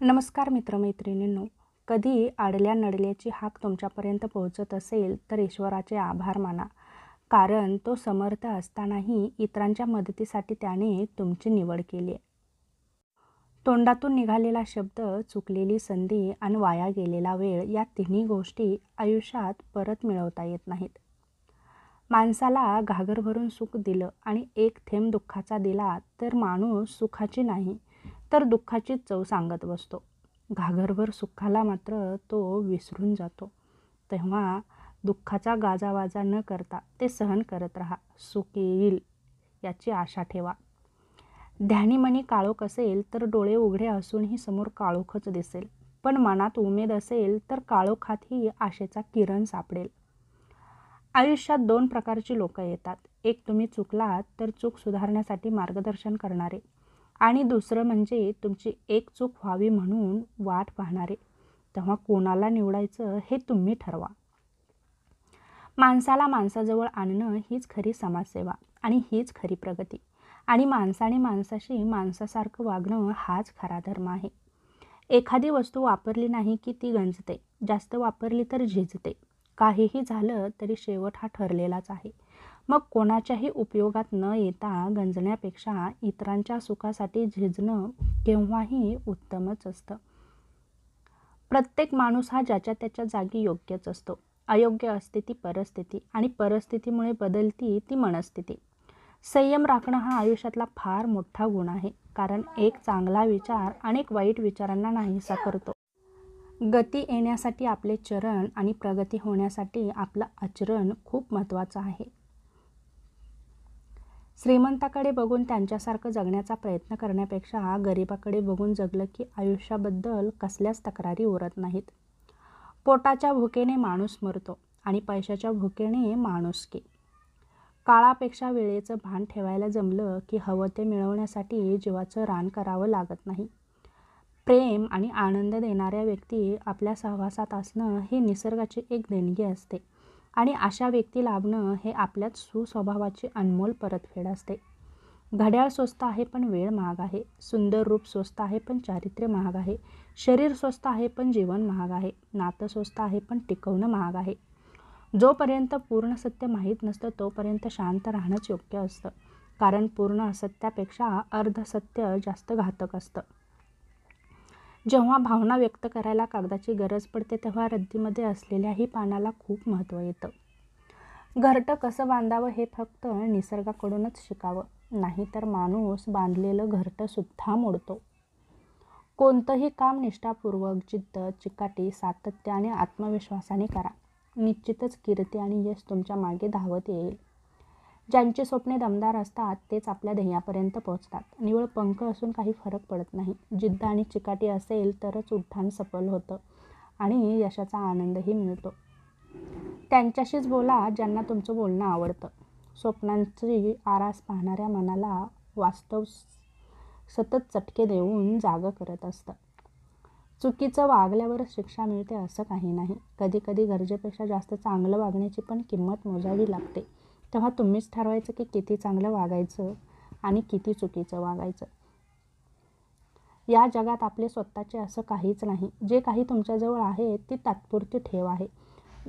नमस्कार मित्रमैत्रिणींनो. कधी आडल्या नडल्याची हाक तुमच्यापर्यंत पोहोचत असेल तर ईश्वराचे आभार माना. कारण तो समर्थ असतानाही इतरांच्या मदतीसाठी त्याने तुमची निवड केली आहे. तोंडातून निघालेला शब्द चुकलेली संधी आणि वाया गेलेला वेळ या तिन्ही गोष्टी आयुष्यात परत मिळवता येत नाहीत. माणसाला घागर भरून सुख दिलं आणि एक थेंब दुःखाचा दिला तर माणूस सुखाची नाही. तर दुःखाचीच चव सांगत बसतो. घागरभर सुखाला मात्र तो विसरून जातो. तेव्हा दुःखाचा गाजावाजा न करता ते सहन करत राहा. सुख येईल याची आशा ठेवा. ध्यानीमनी काळोख असेल तर डोळे उघडे असूनही समोर काळोखच दिसेल. पण मनात उमेद असेल तर काळोखातही आशेचा किरण सापडेल. आयुष्यात दोन प्रकारची लोकं येतात. एक तुम्ही चुकलात तर चूक सुधारण्यासाठी मार्गदर्शन करणारे. आणि दुसरं म्हणजे तुमची एक चूक व्हावी म्हणून वाट पाहणारे. तेव्हा कोणाला निवडायचं हे तुम्ही ठरवा. माणसाला माणसाजवळ आणणं हीच खरी समाजसेवा आणि हीच खरी प्रगती. आणि माणसाने माणसाशी माणसासारखं वागणं हाच खरा धर्म आहे. एखादी वस्तू वापरली नाही की ती गंजते जास्त वापरली तर झिजते. काहीही झालं तरी शेवट हा ठरलेलाच आहे. मग कोणाच्याही उपयोगात न येता गंजण्यापेक्षा इतरांच्या सुखासाठी झिजणं केव्हाही उत्तमच असतं. प्रत्येक माणूस हा ज्याच्या त्याच्या जागी योग्यच असतो. अयोग्य असते ती परिस्थिती आणि परिस्थितीमुळे बदलती ती मनस्थिती. संयम राखणं हा आयुष्यातला फार मोठा गुण आहे कारण एक चांगला विचार अनेक वाईट विचारांना नाहीसा करतो. गती येण्यासाठी आपले चरण आणि प्रगती होण्यासाठी आपलं आचरण खूप महत्त्वाचं आहे. श्रीमंताकडे बघून त्यांच्यासारखं जगण्याचा प्रयत्न करण्यापेक्षा गरिबाकडे बघून जगलं की आयुष्याबद्दल कसल्याच तक्रारी उरत नाहीत. पोटाच्या भुकेने माणूस मरतो आणि पैशाच्या भुकेने माणुसकी काळापेक्षा वेळेचं भान ठेवायला जमलं की हवं ते मिळवण्यासाठी जीवाचं रान करावं लागत नाही. प्रेम आणि आनंद देणाऱ्या व्यक्ती आपल्या सहवासात असणं ही निसर्गाची एक देणगी असते. आणि अशा व्यक्ती लाभणं हे आपल्यात सुस्वभावाची अनमोल परतफेड असते. घड्याळ स्वस्त आहे पण वेळ महाग आहे. सुंदर रूप स्वस्त आहे पण चारित्र्य महाग आहे. शरीर स्वस्त आहे पण जीवन महाग आहे. नातं स्वस्त आहे पण टिकवणं महाग आहे. जोपर्यंत पूर्ण सत्य माहीत नसतं तोपर्यंत शांत राहणंच योग्य असतं. कारण पूर्ण असत्यापेक्षा अर्धसत्य जास्त घातक असतं. जेव्हा भावना व्यक्त करायला कागदाची गरज पडते तेव्हा रद्दीमध्ये असलेल्याही पानाला खूप महत्त्व येतं. घरटं कसं बांधावं हे फक्त निसर्गाकडूनच शिकावं नाही तर माणूस बांधलेलं घरटंसुद्धा मोडतो. कोणतंही काम निष्ठापूर्वक जिद्द चिकाटी सातत्य आणि आत्मविश्वासाने करा. निश्चितच कीर्ती आणि यश तुमच्या मागे धावत येईल. ज्यांची स्वप्ने दमदार असतात तेच आपल्या ध्येयापर्यंत पोहोचतात. निवळ पंख असून काही फरक पडत नाही. जिद्द आणि चिकाटी असेल तरच उड्डाण सफल होतं आणि यशाचा आनंदही मिळतो. त्यांच्याशीच बोला ज्यांना तुमचं बोलणं आवडतं. स्वप्नांची आरास पाहणाऱ्या मनाला वास्तव सतत चटके देऊन जागं करत असतं. चुकीचं वागल्यावरच शिक्षा मिळते असं काही नाही. कधी कधी गरजेपेक्षा जास्त चांगलं वागण्याची पण किंमत मोजावी लागते. तेव्हा तुम्हीच ठरवायचं की किती चांगलं वागायचं आणि किती चुकीचं वागायचं. या जगात आपले स्वतःचे असं काहीच नाही. जे काही तुमच्याजवळ आहे ती तात्पुरती ठेव आहे.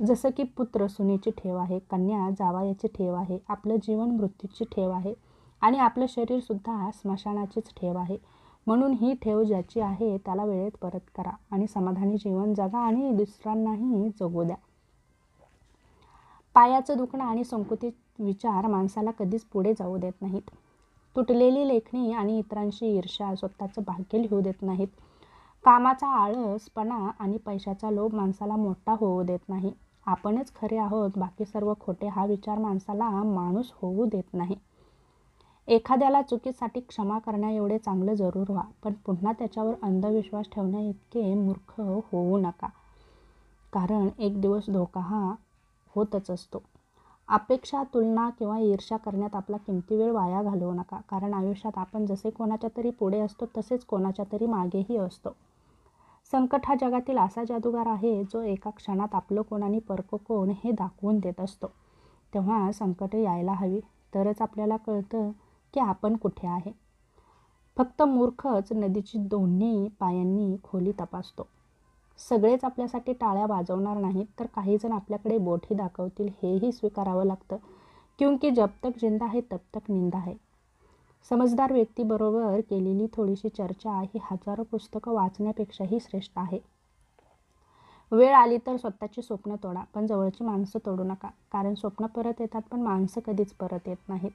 जसं की पुत्र सुनेची ठेव आहे कन्या जावायाची ठेव आहे आपलं जीवन मृत्यूची ठेव आहे आणि आपलं शरीरसुद्धा स्मशानाचीच ठेव आहे. म्हणून ही ठेव ज्याची आहे त्याला वेळेत परत करा आणि समाधानी जीवन जगा आणि दुसऱ्यांनाही जगू द्या. पायाचं दुखणं आणि संकुचित विचार माणसाला कधीच पुढे जाऊ देत नाहीत. तुटलेली लेखणी आणि इतरांशी ईर्ष्या स्वतःचं भाग्य लिहू देत नाहीत. कामाचा आळसपणा आणि पैशाचा लोभ माणसाला मोठा होऊ देत नाही. आपणच खरे आहोत बाकी सर्व खोटे हा विचार माणसाला माणूस होऊ देत नाही. एखाद्याला चुकीसाठी क्षमा करण्या एवढे चांगलं जरूर व्हा पण पुन्हा त्याच्यावर अंधविश्वास ठेवण्या इतके मूर्ख होऊ नका. कारण एक दिवस धोका हा होतच असतो. अपेक्षा तुलना किंवा ईर्ष्या करण्यात आपला किमती वेळ वाया घालवू नका. कारण आयुष्यात आपण जसे कोणाच्या तरी पुढे असतो तसेच कोणाच्या तरी मागेही असतो. संकट हा जगातील असा जादूगार आहे जो एका क्षणात आपलं कोण आणि परको कोण हे दाखवून देत असतो. तेव्हा संकट यायला हवी. तरच आपल्याला कळतं की आपण कुठे आहे. फक्त मूर्खच नदीची दोन्ही पायांनी खोली तपासतो. सगळेच आपल्यासाठी टाळ्या वाजवणार नाहीत तर काहीजण आपल्याकडे बोटही दाखवतील हेही स्वीकारावं लागतं. क्योंकि जब तक जिंदा आहे तब तक निंदा आहे. समजदार व्यक्तीबरोबर केलेली थोडीशी चर्चा ही हजारो पुस्तकं वाचण्यापेक्षाही श्रेष्ठ आहे. वेळ आली तर स्वतःची स्वप्न तोडा पण जवळची माणसं तोडू नका कारण स्वप्न परत येतात पण माणसं कधीच परत येत नाहीत.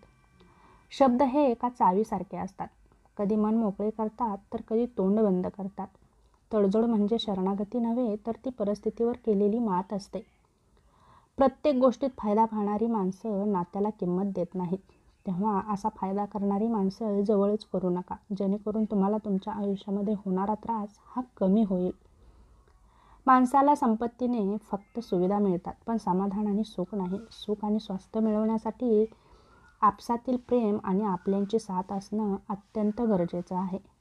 शब्द हे एका चावीसारखे असतात. कधी मन मोकळे करतात तर कधी तोंड बंद करतात. तडजोड म्हणजे शरणागती नव्हे तर ती परिस्थितीवर केलेली मात असते. प्रत्येक गोष्टीत फायदा पाहणारी माणसं नात्याला किंमत देत नाहीत. तेव्हा असा फायदा करणारी माणसं जवळच करू नका. जेणेकरून तुम्हाला तुमच्या आयुष्यामध्ये होणारा त्रास हा कमी होईल. माणसाला संपत्तीने फक्त सुविधा मिळतात पण समाधान आणि सुख नाही. सुख आणि स्वास्थ्य मिळवण्यासाठी आपसातील प्रेम आणि आपल्यांची साथ असणं अत्यंत गरजेचं आहे.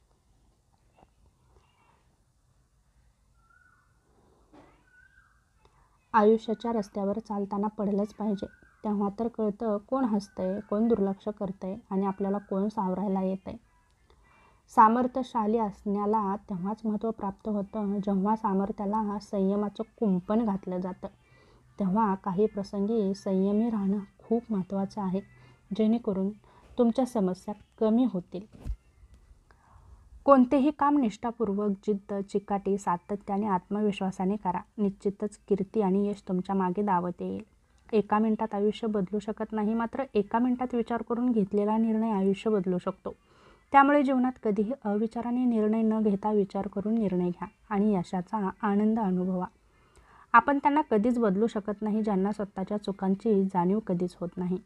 आयुष्याच्या रस्त्यावर चालताना पडलंच पाहिजे. तेव्हा तर कळतं कोण हसतंय कोण दुर्लक्ष करतंय आणि आपल्याला कोण सावरायला येत आहे सामर्थ्यशाली असण्याला तेव्हाच महत्त्व प्राप्त होतं जेव्हा सामर्थ्याला संयमाचं कुंपण घातलं जातं. तेव्हा काही प्रसंगी संयमी राहणं खूप महत्त्वाचं आहे. जेणेकरून तुमच्या समस्या कमी होतील. कोणतेही काम निष्ठापूर्वक जिद्द चिकाटी सातत्याने आत्मविश्वासाने करा. निश्चितच कीर्ती आणि यश तुमच्या मागे दावत येईल. एका मिनिटात आयुष्य बदलू शकत नाही मात्र एका मिनिटात विचार करून घेतलेला निर्णय आयुष्य बदलू शकतो. त्यामुळे जीवनात कधीही अविचाराने निर्णय न घेता विचार करून निर्णय घ्या आणि यशाचा आनंद अनुभवा. आपण त्यांना कधीच बदलू शकत नाही ज्यांना स्वतःच्या चुकांची जाणीव कधीच होत नाही.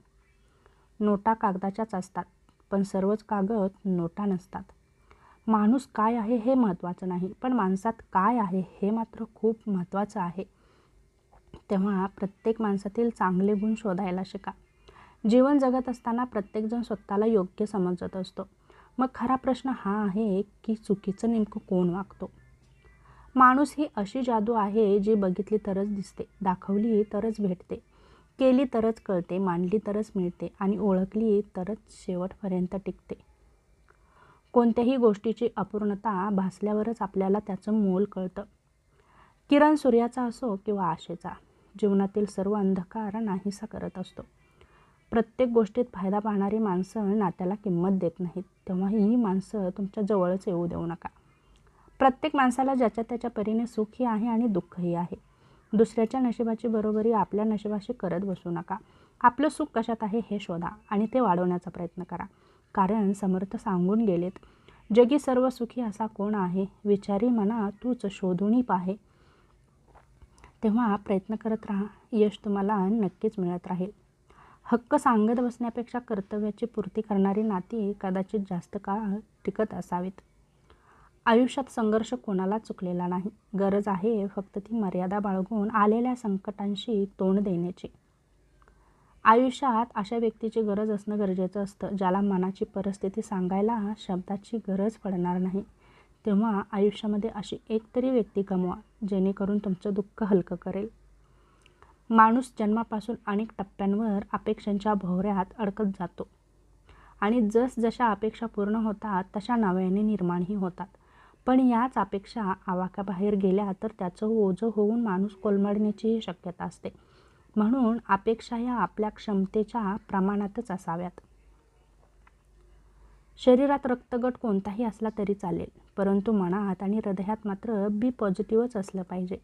नोटा कागदाच्याच असतात पण सर्वच कागद नोटा नसतात. माणूस काय आहे हे महत्त्वाचं नाही पण माणसात काय आहे हे मात्र खूप महत्त्वाचं आहे. तेव्हा प्रत्येक माणसातील चांगले गुण शोधायला शिका. जीवन जगत असताना प्रत्येकजण स्वतःला योग्य समजत असतो. मग खरा प्रश्न हा आहे की चुकीचं नेमकं कोण वागतो? माणूस ही अशी जादू आहे जी बघितली तरच दिसते दाखवली तरच भेटते केली तरच कळते मांडली तरच मिळते आणि ओळखली तरच शेवटपर्यंत टिकते. कोणत्याही गोष्टीची अपूर्णता भासल्यावरच आपल्याला त्याचं मोल कळतं. किरण सूर्याचा असो किंवा आशेचा जीवनातील सर्व अंधकार नाहीसा करत असतो. प्रत्येक गोष्टीत फायदा पाहणारी माणसं नात्याला किंमत देत नाहीत. तेव्हा ही माणसं तुमच्या जवळच येऊ देऊ नका. प्रत्येक माणसाला ज्याच्या त्याच्या परीने सुखही आहे आणि दुःखही आहे. दुसऱ्याच्या नशिबाची बरोबरी आपल्या नशिबाशी करत बसू नका. आपलं सुख कशात आहे हे शोधा आणि ते वाढवण्याचा प्रयत्न करा. कारण समर्थ सांगून गेलेत. जगी सर्व सुखी असा कोण आहे? विचारी म्हणा तूच शोधूनही पाहे. तेव्हा प्रयत्न करत राहा. यश तुम्हाला नक्कीच मिळत राहील. हक्क सांगत बसण्यापेक्षा कर्तव्याची पूर्ती करणारी नाती कदाचित जास्त काळ टिकत असावीत. आयुष्यात संघर्ष कोणाला चुकलेला नाही. गरज आहे फक्त ती मर्यादा बाळगून आलेल्या संकटांशी तोंड देण्याची. आयुष्यात अशा व्यक्तीची गरज असणं गरजेचं असतं ज्याला मनाची परिस्थिती सांगायला शब्दाची गरज पडणार नाही. तेव्हा आयुष्यामध्ये अशी एक तरी व्यक्ती कमवा जेणेकरून तुमचं दुःख हलकं करेल. माणूस जन्मापासून अनेक टप्प्यांवर अपेक्षांच्या भोवऱ्यात अडकत जातो. आणि जसजशा अपेक्षा पूर्ण होतात तशा नव्याने निर्माणही होतात. पण याच अपेक्षा आवाक्याबाहेर गेल्या तर त्याचं ओझं होऊन माणूस कोलमडण्याचीही शक्यता असते. म्हणून अपेक्षा या आपल्या क्षमतेच्या प्रमाणातच असाव्यात. शरीरात रक्तगट कोणताही असला तरी चालेल परंतु मनात आणि हृदयात मात्र बी पॉझिटिव्हच असलं पाहिजे.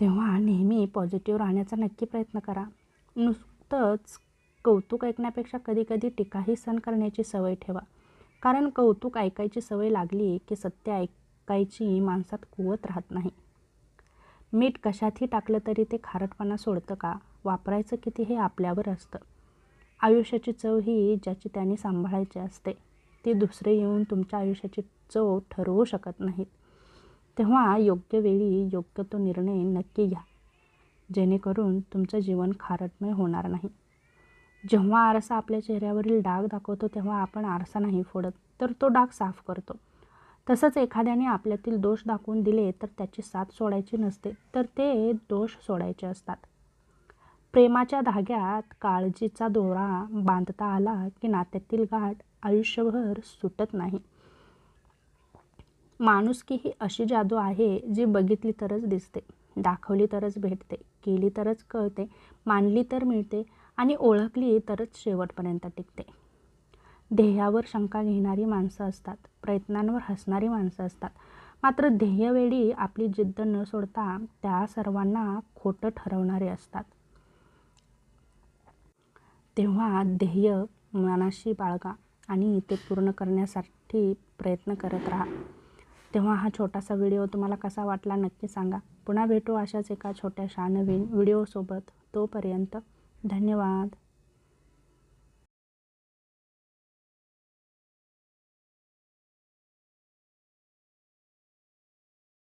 तेव्हा नेहमी पॉझिटिव्ह राहण्याचा नक्की प्रयत्न करा. नुसतंच कौतुक ऐकण्यापेक्षा कधीकधी टीकाही सहन करण्याची सवय ठेवा. कारण कौतुक ऐकायची सवय लागली की सत्य ऐकायची माणसात कुवत राहत नाही. मीठ कशातही टाकलं तरी ते खारटपणा सोडतं का? वापरायचं किती हे आपल्यावर असतं. आयुष्याची चव ही ज्याची त्याने सांभाळायची असते ती दुसरे येऊन तुमच्या आयुष्याची चव ठरवू शकत नाहीत. तेव्हा योग्य वेळी योग्य तो निर्णय नक्की घ्या. जेणेकरून तुमचं जीवन खारटमय होणार नाही. जेव्हा आरसा आपल्या चेहऱ्यावरील डाग दाखवतो तेव्हा आपण आरसा नाही फोडत तर तो डाग साफ करतो. तसंच एखाद्याने आपल्यातील दोष दाखवून दिले तर त्याची साथ सोडायची नसते तर ते दोष सोडायचे असतात. प्रेमाच्या धाग्यात काळजीचा दोरा बांधता आला की नात्यातील गाठ आयुष्यभर सुटत नाही. माणुसकी ही अशी जादू आहे जी बघितली तरच दिसते दाखवली तरच भेटते केली तरच कळते मानली तर मिळते आणि ओळखली तरच शेवटपर्यंत टिकते. ध्येयावर शंका घेणारी माणसं असतात प्रयत्नांवर हसणारी माणसं असतात. मात्र ध्येयवेळी आपली जिद्द न सोडता त्या सर्वांना खोटं ठरवणारे असतात. तेव्हा ध्येय मनाशी बाळगा आणि ते पूर्ण करण्यासाठी प्रयत्न करत राहा. तेव्हा हा छोटासा व्हिडिओ तुम्हाला कसा वाटला नक्की सांगा. पुन्हा भेटू अशाच एका छोट्याशा नवीन व्हिडिओसोबत. तोपर्यंत धन्यवाद.